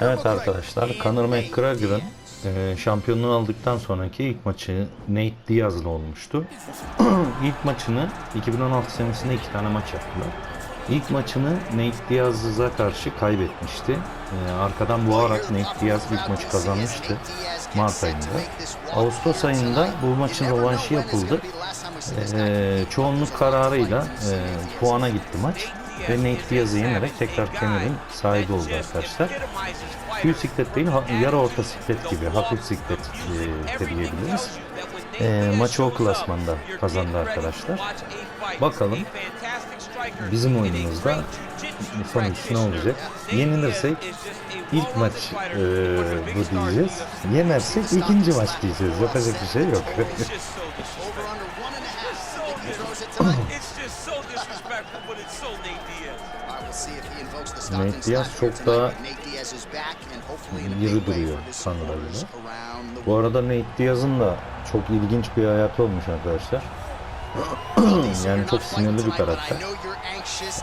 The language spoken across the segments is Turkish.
Evet arkadaşlar, Conor McGregor'ın e, şampiyonluğu aldıktan sonraki ilk maçı Nate Diaz'la olmuştu. ilk maçını 2016 senesinde iki tane maç yaptılar. İlk maçını Nate Diaz'a karşı kaybetmişti. E, arkadan boğarak Nate Diaz ilk maçı kazanmıştı Mart ayında. Ağustos ayında bu maçın rövanşı yapıldı. E, çoğunluk kararıyla e, puana gitti maç ve Nate Diaz'ı yenerek tekrar kemerin sahibi oldu arkadaşlar. Büyük siklet değil, yarı orta siklet gibi, hafif siklet e, de diyebiliriz. E, maçı o klasmanda kazandı arkadaşlar. Bakalım bizim oyunumuzda sonuç ne olacak? Yenilirsek ilk maç e, bu diyeceğiz. Yenersek ikinci maç diyeceğiz. Yapacak bir şey yok. Nate Diaz çok daha iri duruyor Sanır'a göre. Bu arada Nate Diaz'ın da çok ilginç bir hayatı olmuş arkadaşlar. yani çok sinirli bir karakter.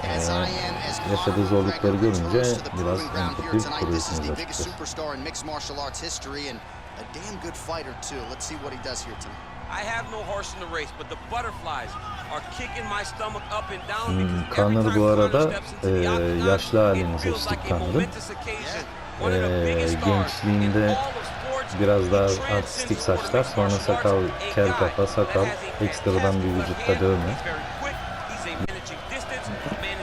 Ee, yaşadığı zorlukları görünce biraz empati kuruyorsunuz açıkçası. I have no horse in the race, but the butterflies Hmm, time bu arada, octagon, yaşlı halini seçtik biggest stars gençliğinde Biraz daha artistik saçlar, sonra sakal, kel kafa, sakal, ekstradan bir vücutta dövme.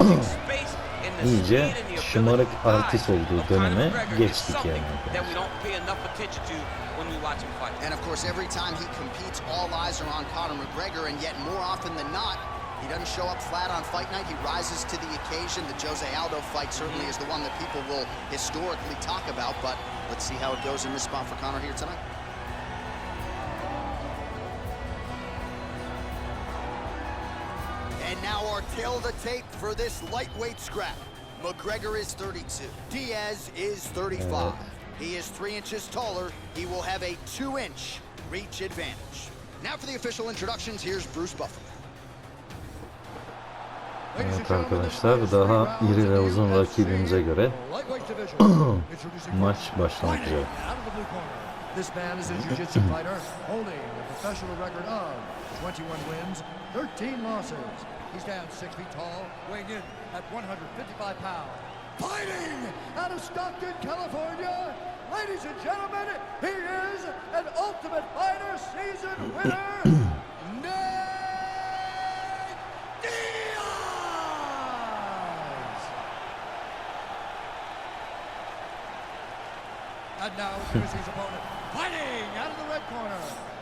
İyice şımarık ability to artist olduğu döneme geçtik yani that we don't pay enough attention to when we watch him fight. And of course, every time he competes, all eyes are on Conor McGregor, and yet more often than not, he doesn't show up flat on fight night. He rises to the occasion. The Jose Aldo fight certainly is the one that people will historically talk about, but let's see how it goes in this spot for Conor here tonight. And now our tail of the tape for this lightweight scrap. McGregor is 32. Diaz is 35. He is three inches taller. He will have a two-inch reach advantage. Now for the official introductions, here's Bruce Buffer. Evet arkadaşlar daha iri ve uzun rakibimize göre maç başlamak üzere. This man is a jiu-jitsu fighter holding a professional record of 21 wins, 13 losses. He down 6 feet tall, weighing in at 155 pounds. Fighting out of Stockton, California, ladies and gentlemen, he is an Ultimate Fighter season winner, Nate Diaz! And now here's his opponent, fighting out of the red corner.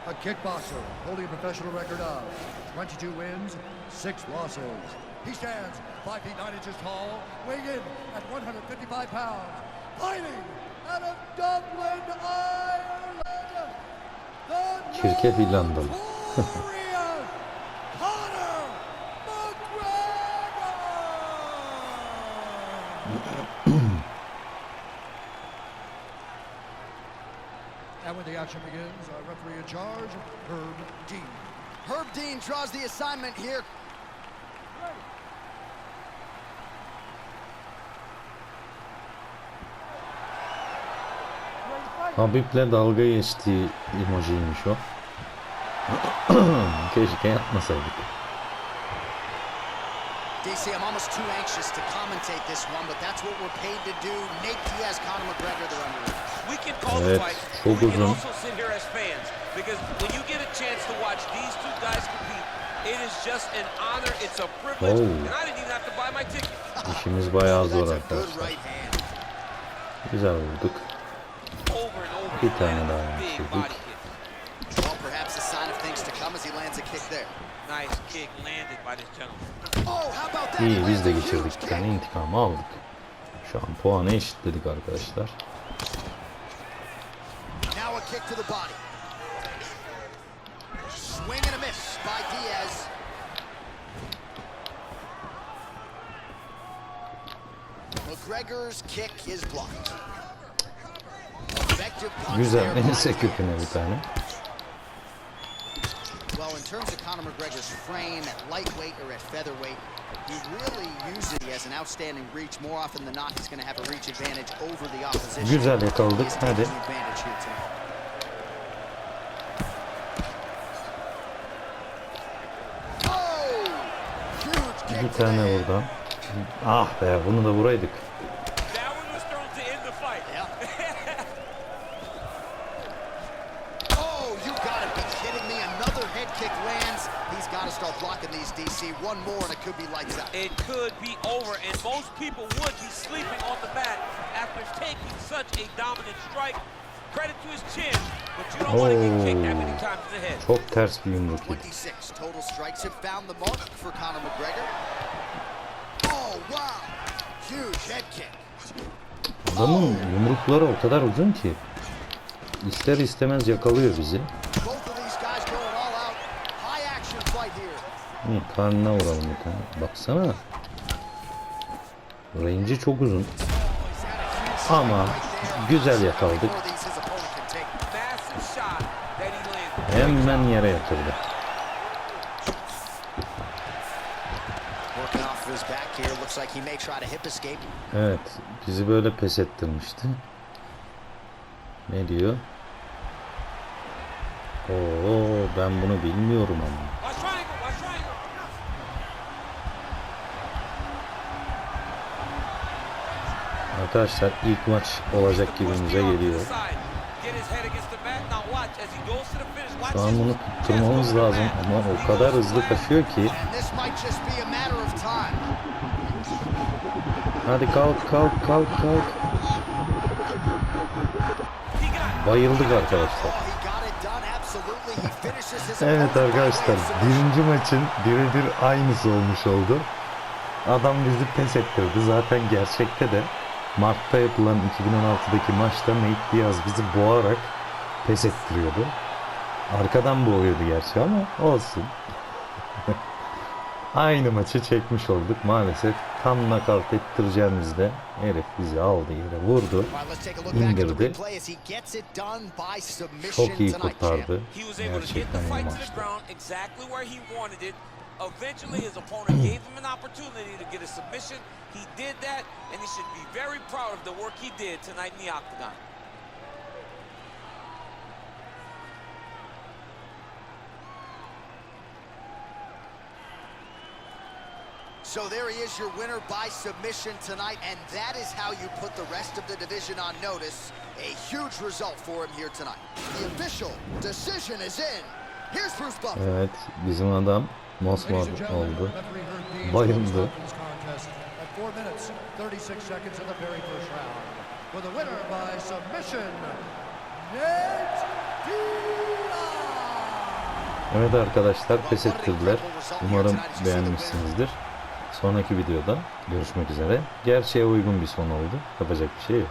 A kickboxer holding a professional record of 22 wins, 6 losses. He stands 5 feet 9 inches tall, weighing in at 155 pounds. Fighting out of Dublin, Ireland, the Çirkef İrlandalı. Action begins, our referee in charge, Herb Dean. Herb Dean draws the assignment here. Habib'le dalga geçtiği emojiymiş o. Keşke yapmasaydık. DC, I'm almost too anxious to commentate this one, but that's what we're paid to do. Nate Diaz, Conor McGregor, they're under. We can call the Evet, fight. çok We can uzun. also sit here as fans because when you get a chance to watch these two guys compete, it is just an honor. It's a privilege, Oh. and I didn't even have to buy my ticket. İşimiz bayağı zor That's a good arkadaşlar. right hand. Güzel vurduk. Over and. Bir tane daha big İyi He biz de geçirdik bir tane intikamı aldık. Şu an puanı eşitledik arkadaşlar. Now a kick to the body. Swing and a miss by Diaz. McGregor's kick is blocked. Effective punch Güzel. Ense köküne bir tane. Well, know, in terms of Conor McGregor's frame at lightweight or at featherweight, he really uses it as an outstanding reach. More often than not, he's going to have a reach advantage over the opposition. Güzel yakaladık. Hadi. taking advantage here tonight. Oh! Bir tane head. buradan. Ah be bunu da vuraydık. DC. One more and it could be lights out. It could be over, and most people would be sleeping on the mat after taking such a dominant strike. Credit to his chin, but you don't want to get kicked that many Oh. times in the head. Çok ters bir yumruk yedi. 26 total strikes have found the mark for Conor McGregor. Oh, wow. Huge head kick. Adamın yumrukları o kadar uzun ki. ister istemez yakalıyor bizi. Hı, karnına vuralım bir tane. Baksana. Range'i çok uzun. Ama güzel yakaladık. Hemen yere yatırdı. Evet, bizi böyle pes ettirmişti. Ne diyor? Oo, ben bunu bilmiyorum ama. Arkadaşlar ilk maç olacak gibimize geliyor. Şu an bunu tutturmamız lazım ama o kadar hızlı kaçıyor ki. Hadi kalk kalk kalk kalk. Bayıldık arkadaşlar. Evet arkadaşlar birinci maçın birebir aynısı olmuş oldu. Adam bizi pes ettirdi. Zaten gerçekte de Mart'ta yapılan 2016'daki maçta Nate Diaz bizi boğarak pes ettiriyordu. Arkadan boğuyordu gerçi ama olsun. Aynı maçı çekmiş olduk maalesef. Tam nakavt ettireceğimizde herif bizi aldı yere vurdu. İndirdi. Çok iyi kurtardı. Gerçekten iyi maçtı. Ground exactly where he wanted it. Eventually, his opponent gave him an opportunity to get a submission. He did that, and he should be very proud of the work he did tonight in the octagon. So there he is, your winner by submission tonight, and that is how you put the rest of the division on notice. A huge result for him here tonight. The official decision is in. Here's Bruce Buffer. Evet bizim adam heard these Bayıldı. results of this contest at 4 minutes 36 seconds in the very first round. For the winner by submission, Nate Diaz. Evet arkadaşlar pes ettirdiler. Umarım beğenmişsinizdir. Sonraki videoda görüşmek üzere. Gerçeğe uygun bir son oldu. Yapacak bir şey yok.